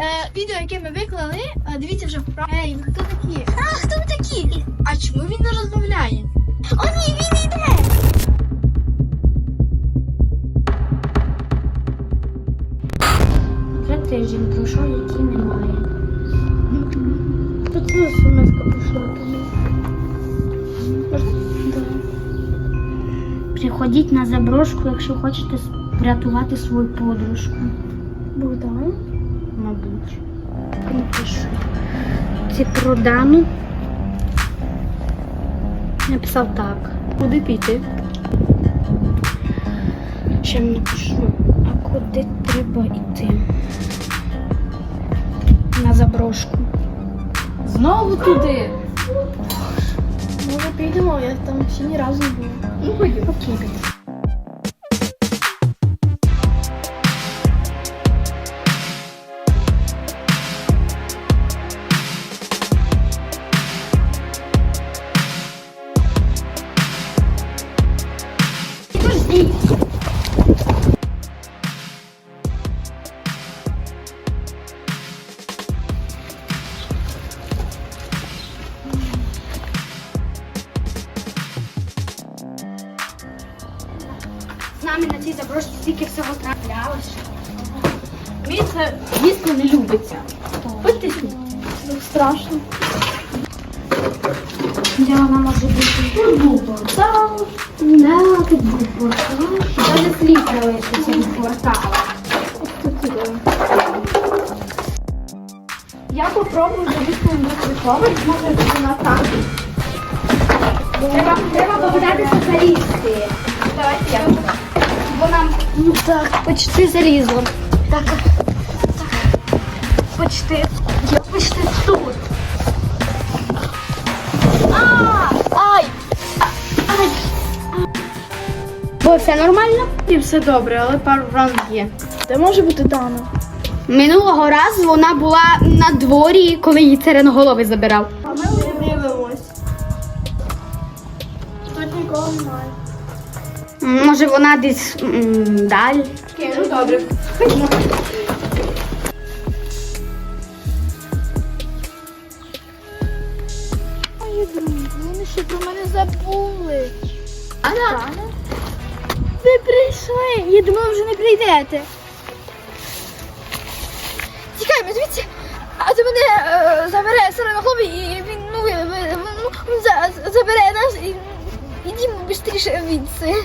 е, відео, яке ми виклали, е, дивіться вже вправо. Ей, ви хто такі? А, хто ви такі? А чому він не розмовляє? О, ні, він йде! Вже тиждень пройшов, який немає. Тут смс пішла. Приходіть на заброшку, якщо хочете врятувати свою подружку. Мабуть. Напишу. Це про Дану. Написав так. Куди піти? Ще напишу. А куди треба йти? На заброшку. Знову туди. Може підемо, я там ще ні разу не була. Ну, ходімо. Окей. З нами на цій заброшці стільки всього траплялося. Мені це дійсно не любиться. Сюди. Страшно. Де вона може бути? Да, був портал. Даже слід залишився від портала. Я попробую на світовий, може вона так. Треба, треба попитатися залізти. Давайте я. Бо нам ну, так, почти залізло. Так, так, почти. Я почти тут. Бо все нормально? І все добре, але пару ран є. Де може бути Дана? Минулого разу вона була на дворі, коли її цереноголовий забирав. А ми вже дивимось. Тут нікого немає. Може вона десь м, далі. Окей, ну добре. Друзі, вони ще про мене забули. Ана, ви прийшли. Я думала, вже не прийдете. Тікаємо звідси, а то мене е, забере сиреноголовий і він, ну, ви- ви- ну, за- забере нас і ідімо швидше звідси.